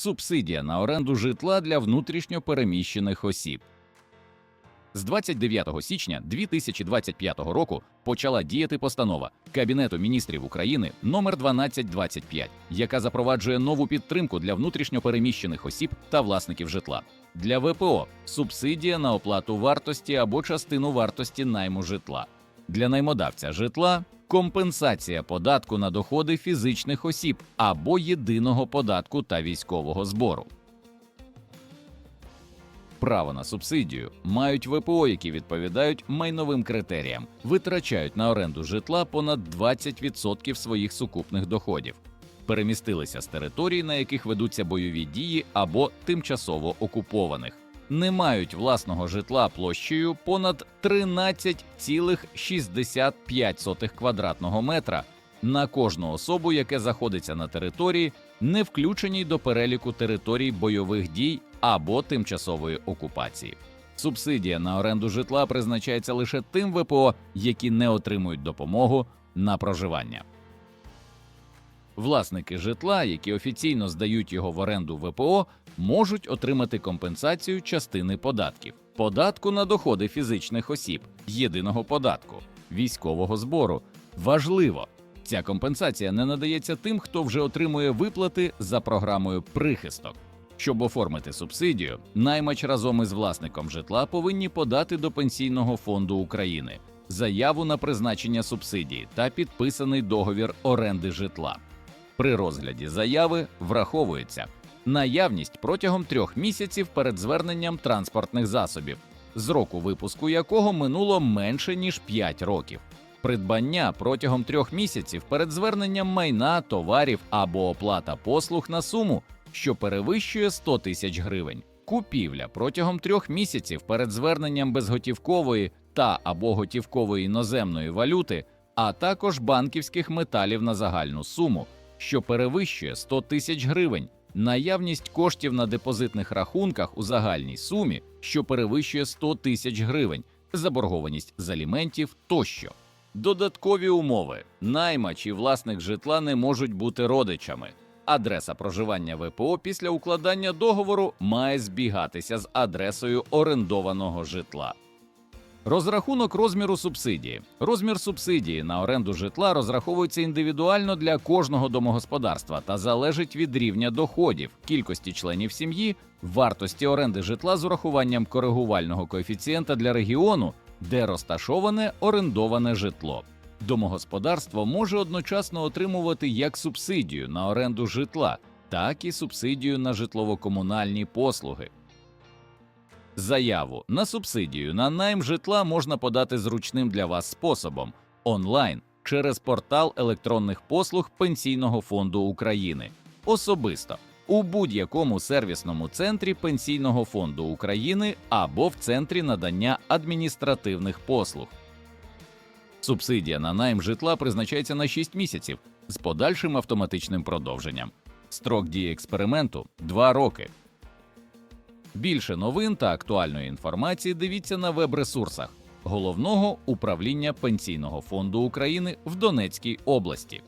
субсидія на оренду житла для внутрішньо переміщених осіб. З 29 січня 2025 року почала діяти постанова Кабінету міністрів України номер 1225, яка запроваджує нову підтримку для внутрішньо переміщених осіб та власників житла. Для ВПО субсидія на оплату вартості або частину вартості найму житла. Для наймодавця житла компенсація податку на доходи фізичних осіб або єдиного податку та військового збору. Право на субсидію. Мають ВПО, які відповідають майновим критеріям, витрачають на оренду житла понад 20% своїх сукупних доходів, перемістилися з територій, на яких ведуться бойові дії або тимчасово окупованих, не мають власного житла площею понад 13,65 квадратного метра на кожну особу, яке знаходиться на території, не включеній до переліку територій бойових дій або тимчасової окупації. Субсидія на оренду житла призначається лише тим ВПО, які не отримують допомогу на проживання. Власники житла, які офіційно здають його в оренду ВПО, можуть отримати компенсацію частини податків, податку на доходи фізичних осіб, єдиного податку, військового збору. Важливо, ця компенсація не надається тим, хто вже отримує виплати за програмою прихисток. Щоб оформити субсидію, наймач разом із власником житла повинні подати до Пенсійного фонду України заяву на призначення субсидії та підписаний договір оренди житла. При розгляді заяви враховується. Наявність протягом трьох місяців перед зверненням транспортних засобів, з року випуску якого минуло менше ніж 5 років, придбання протягом трьох місяців перед зверненням майна, товарів або оплата послуг на суму, що перевищує 100 тисяч гривень, купівля протягом трьох місяців перед зверненням безготівкової та або готівкової іноземної валюти, а також банківських металів на загальну суму що перевищує 100 тисяч гривень, наявність коштів на депозитних рахунках у загальній сумі, що перевищує 100 тисяч гривень, заборгованість з аліментів тощо. Додаткові умови: наймач і власник житла не можуть бути родичами. Адреса проживання ВПО після укладання договору має збігатися з адресою орендованого житла. Розрахунок розміру субсидії. Розмір субсидії на оренду житла розраховується індивідуально для кожного домогосподарства та залежить від рівня доходів, кількості членів сім'ї, вартості оренди житла з урахуванням коригувального коефіцієнта для регіону, де розташоване орендоване житло. Домогосподарство може одночасно отримувати як субсидію на оренду житла, так і субсидію на житлово-комунальні послуги. Заяву на субсидію на найм житла можна подати зручним для вас способом онлайн через портал електронних послуг Пенсійного фонду України, особисто у будь-якому сервісному центрі Пенсійного фонду України або в центрі надання адміністративних послуг. Субсидія на найм житла призначається на 6 місяців з подальшим автоматичним продовженням. Строк дії експерименту 2 роки. Більше новин та актуальної інформації дивіться на веб-ресурсах Головного управління Пенсійного фонду України в Донецькій області.